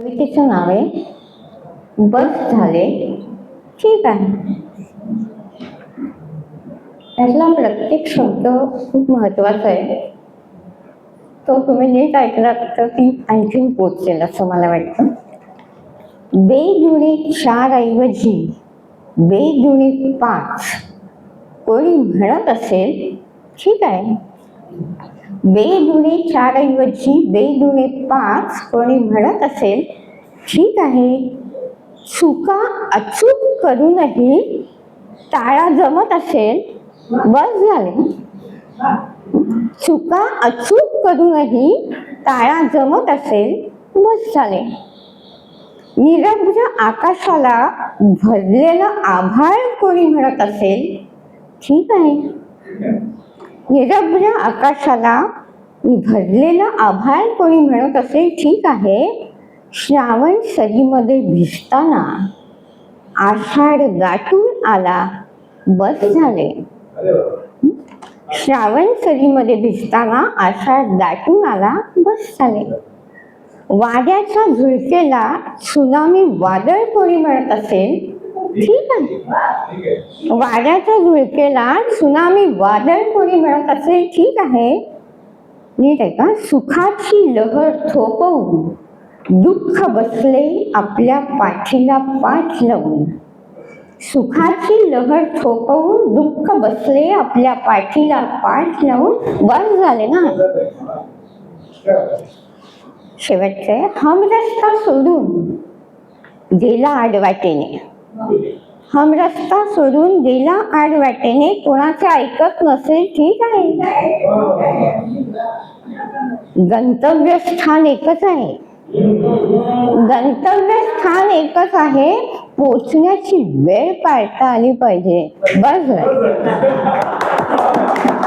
कवितेचं नाव आहे बस झाले. ठीक आहे. यातला प्रत्येक शब्द खूप महत्त्वाचा आहे. तो तुम्ही नीट ऐकलात तर ती आणखीन पोचेल असं मला वाटतं. बेजुणे चार ऐवजी पाच. कोणी म्हणत असेल ठीक आहे. बेजुणे चार ऐवजी बेजुणे पाच कोणी म्हणत असेल ठीक आहे चुका अचूक करूनही टाळा जमत असेल बस झाले. चुका अचूक करूनही टाळा जमत असेल बस झाले. निरभ्र आकाशाला भरलेलं आभाळ कोणी म्हणत असेल ठीक आहे. निरभ्र आकाशाला भरलेलं आभाळ कोणी म्हणत असेल ठीक आहे. श्रावण सरीमध्ये भिजताना आषाढ गाठून आला बस झाले. श्रावण सरीमध्ये भिजताना आषाढ दाटून आला बस झाले. वाड्याच्या झुळकेला सुनामी वादळ कोणी म्हणत असेल ठीक आहे. वाऱ्याच्या झुळकेला सुनामी वादळ कोणी म्हणत असेल ठीक आहे. नीट आहे का सुखाची लहर थोपवून दुःख बसले आपल्या पाठीला पाठ लावून. सुखाची लहर थोपवून दुःख बसले आपल्या पाठीला पाठ लावून. बस झाले ना? शेवटचे हम रस्ता सोडून गेला आडवाटेने हम रस्ता सोडून गेला आडवाटेने कोणाचे ऐकत नसेल ठीक आहे. गंतव्य स्थान एकच आहे. गंतव्य स्थान एकच आहे. पोचण्याची वेळ पाळता आली पाहिजे. बस